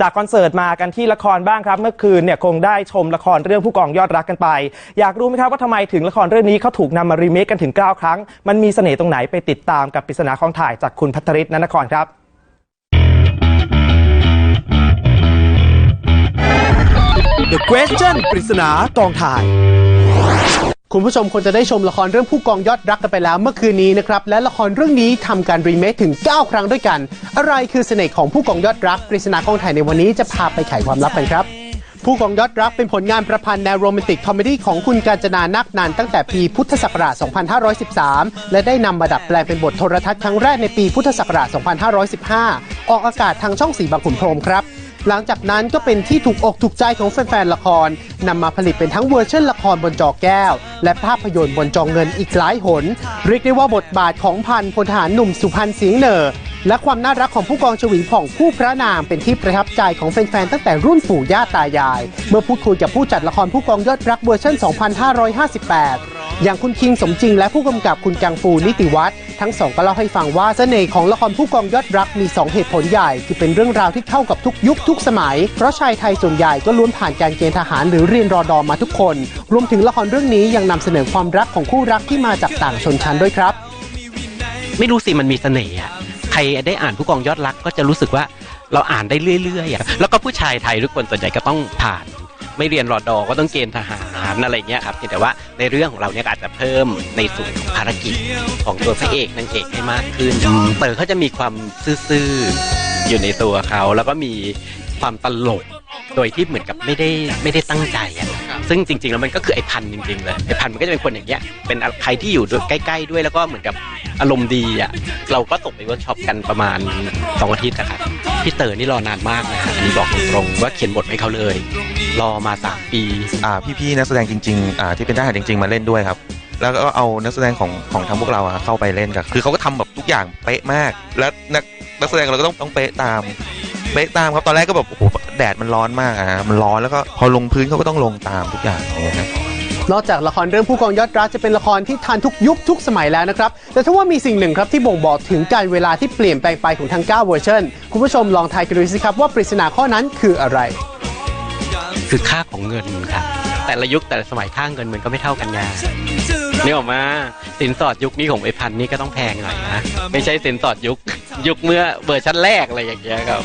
จากคอนเสิร์ตมากันที่ละครบ้างครับ เมื่อคืนเนี่ยคงได้ชมละครเรื่องผู้กองยอดรักกันไป อยากรู้ไหมครับว่าทำไมถึงละครเรื่องนี้เขาถูกนำมารีเมคกันถึง 9 ครั้ง มันมีเสน่ห์ตรงไหนไปติดตามกับปริศนาของถ่ายจากคุณพัทริศนนครครับ The Question ปริศนากองถ่าย คุณผู้ชมควรจะได้ชมละครเรื่องผู้กองยอดรักกันไปแล้วเมื่อคืนนี้นะครับ และละครเรื่องนี้ทำการรีเมคถึง 9 ครั้งด้วยกัน อะไรคือเสน่ห์ของผู้กองยอดรักปริศนากองถ่ายในวันนี้จะพาไปไขความลับกันครับผู้กองยอดรักเป็นผลงานประพันธ์แนวโรแมนติกคอมเมดี้ของคุณกาญจนานักนันตั้งแต่ปีพุทธศักราช 2513 และได้นำมาดัดแปลงเป็นบทโทรทัศน์ครั้งแรกในปีพุทธศักราช 2515 ออกอากาศทางช่องสีบางขุนพรมครับ หลังจากนั้นก็เป็นที่ถูกอกถูกใจของแฟนๆละครนำมาผลิตเป็นทั้งเวอร์ชันละครบนจอแก้ว และภาพยนตร์บนจอเงินอีกหลายหน เรียกได้ว่าบทบาทของพันพลทหารหนุ่มสุพรรณเสียงเนอและความน่ารักของผู้กองชวีผ่องผู้พระนามเป็นที่ประทับใจของแฟนๆ ตั้งแต่รุ่นปู่ย่าตายาย เมื่อพูดคุยกับผู้จัดละครผู้กองยอดรักเวอร์ชัน 2558 อย่างคุณคิงสมจริงและผู้กำกับคุณกังฟูนิติวัฒน์ทั้งสองก็เล่าให้ฟังว่าเสน่ห์ของละครผู้กองยอดรักมี 2 เหตุผลใหญ่ คือเป็นเรื่องราวที่เข้ากับทุกยุคทุกสมัย เพราะชายไทยส่วนใหญ่ก็ล้วนผ่านการเกณฑ์ทหารหรือเรียนรอดอมาทุกคน รวมถึงละครเรื่องนี้ยังนำเสนอความรักของคู่รักที่มาจากต่างชนชั้นด้วยครับ ไม่รู้สิมันมีเสน่ห์ใครได้อ่านผู้กองยอดรักก็จะรู้สึกว่าเราอ่านได้เรื่อยๆแล้วก็ผู้ชายไทยทุกคนส่วนใหญ่ก็ต้องผ่าน ไม่เรียนรอดอก็ต้องเกณฑ์ทหาร อะไรเงี้ยครับเพียงแต่ว่าในเรื่องของเราเนี่ยอาจจะเพิ่มในส่วนของภารกิจของตัวพระเอกนางเอกให้มากขึ้นเต๋อเขาจะมีความซื่อๆอยู่ในตัวเขาแล้วก็มีความตลกโดยที่เหมือนกับไม่ได้ไม่ได้ตั้งใจอะ ซึ่งจริงๆแล้วมันก็คือไอ้พันธ์จริงๆเลยไอ้พันธ์มันก็จะเป็นคนอย่างเงี้ยเป็นใครที่อยู่ใกล้ ๆ ด้วยแล้วก็เหมือนกับอารมณ์ดีอะเราก็ส่งไปเวิร์กช็อปกันประมาณสองอาทิตย์นะครับพี่เต๋อนี่รอนานมากนะฮะอันนี้บอกตรงๆว่าเขียนบทให้เขาเลย รอมาสามปีอ่าพี่ๆนักแสดงจริงๆอ่าที่เป็นทหารจริง ๆ มาเล่นด้วยครับแล้วก็เอานักแสดงของของทางพวกเราอะเข้าไปเล่นกันคือเขาก็ทำแบบทุกอย่างเป๊ะมาก แล้วนักนักแสดงเราก็ต้องต้องเป๊ะตาม เป๊ะตามครับตอนแรกก็แบบโอ้โหแดดมันร้อนมากอะมันร้อนแล้วก็พอลงพื้นเขาก็ต้องลงตามทุกอย่างอย่างเงี้ยครับนอกจากละครเรื่องผู้กองยอดรักจะเป็นละครที่ทันทุกยุคทุกสมัยแล้วนะครับ แต่ถ้าว่ามีสิ่งหนึ่งครับที่บ่งบอกถึงการเวลาที่เปลี่ยนแปลงไปของทั้ง 9 เวอร์ชันคุณผู้ชมลองทายกันดูสิครับว่าปริศนาข้อนั้นคืออะไร คือค่าของเงินครับ แต่ละยุคแต่ละสมัยค่าเงินมันก็ไม่เท่ากันไงนี่ออกมาสินสอดยุคนี้ของไอพันนี่ก็ต้องแพงหน่อยนะไม่ใช่สินสอดยุคยุคเมื่อเวอร์ชันแรกอะไรอย่างเงี้ยครับ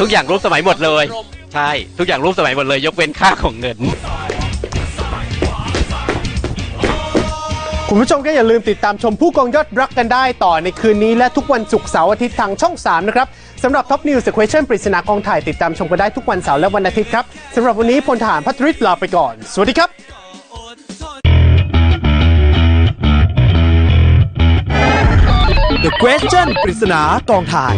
ทุกอย่างรูปสมัยหมดเลย ใช่ ทุกอย่างรูปสมัยหมดเลย ยกเว้นค่าของเงิน คุณผู้ชมก็อย่าลืมติดตามชมผู้กองยอดรักกันได้ต่อในคืนนี้และทุกวันศุกร์เสาร์อาทิตย์ทางช่อง 3 นะครับสำหรับ Top News Question ปริศนากองถ่ายติดตามชมกันได้ทุกวันเสาร์และวันอาทิตย์ครับสำหรับวันนี้พลทหารพัทริศลาไปก่อน สวัสดีครับ The Question ปริศนากองถ่าย